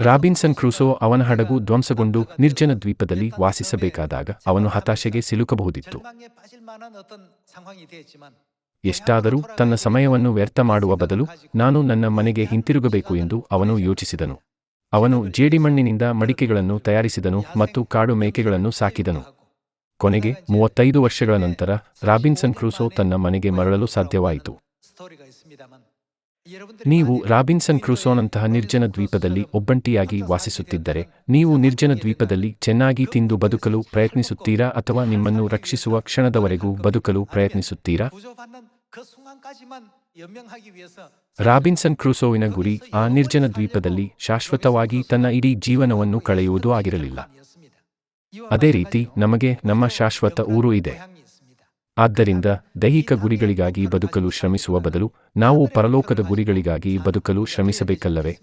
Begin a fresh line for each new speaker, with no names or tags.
Robinson Crusoe ಅವನ ಹಡಗು ಧ್ವಂಸಗೊಂಡು ನಿರ್ಜನ ದ್ವೀಪದಲ್ಲಿ ವಾಸಿಸಬೇಕಾದಾಗ ಅವನು ಹತಾಶೆಗೆ ಸಿಲುಕಬಹುದಿತ್ತು. ಎಷ್ಟಾದರೂ ತನ್ನ ಸಮಯವನ್ನು ವ್ಯರ್ಥ ಮಾಡುವ ಬದಲು ನಾನು ನನ್ನ ಮನೆಗೆ ಹಿಂತಿರುಗಬೇಕು ಎಂದು ಅವನು ಯೋಚಿಸಿದನು. ಅವನು ಜೇಡಿಮಣ್ಣಿನಿಂದ ಮಡಿಕೆಗಳನ್ನು ತಯಾರಿಸಿದನು ಮತ್ತು ಕಾಡು ಮೇಕೆಗಳನ್ನು ಸಾಕಿದನು. ಕೊನೆಗೆ ಮೂವತ್ತೈದು ವರ್ಷಗಳ ನಂತರ ರಾಬಿನ್ಸನ್ ಕ್ರೂಸೋ ತನ್ನ ಮನೆಗೆ ಮರಳಲು ಸಾಧ್ಯವಾಯಿತು. ನೀವು ರಾಬಿನ್ಸನ್ ಕ್ರೂಸೋನಂತಹ ನಿರ್ಜನ ದ್ವೀಪದಲ್ಲಿ ಒಬ್ಬಂಟಿಯಾಗಿ ವಾಸಿಸುತ್ತಿದ್ದರೆ, ನೀವು ನಿರ್ಜನ ದ್ವೀಪದಲ್ಲಿ ಚೆನ್ನಾಗಿ ತಿಂದು ಬದುಕಲು ಪ್ರಯತ್ನಿಸುತ್ತೀರಾ ಅಥವಾ ನಿಮ್ಮನ್ನು ರಕ್ಷಿಸುವ ಕ್ಷಣದವರೆಗೂ ಬದುಕಲು ಪ್ರಯತ್ನಿಸುತ್ತೀರಾ? ರಾಬಿನ್ಸನ್ ಕ್ರೂಸೋವಿನ ಗುರಿ ಆ ನಿರ್ಜನ ದ್ವೀಪದಲ್ಲಿ ಶಾಶ್ವತವಾಗಿ ತನ್ನ ಇಡೀ ಜೀವನವನ್ನು ಕಳೆಯುವುದು ಆಗಿರಲಿಲ್ಲ. ಅದೇ ರೀತಿ, ನಮಗೆ ನಮ್ಮ ಶಾಶ್ವತ ಊರು ಇದೆ. ಆದ್ದರಿಂದ ದೈಹಿಕ ಗುರಿಗಳಿಗಾಗಿ ಬದುಕಲು ಶ್ರಮಿಸುವ ಬದಲು ನಾವು ಪರಲೋಕದ ಗುರಿಗಳಿಗಾಗಿ ಬದುಕಲು ಶ್ರಮಿಸಬೇಕಲ್ಲವೇ?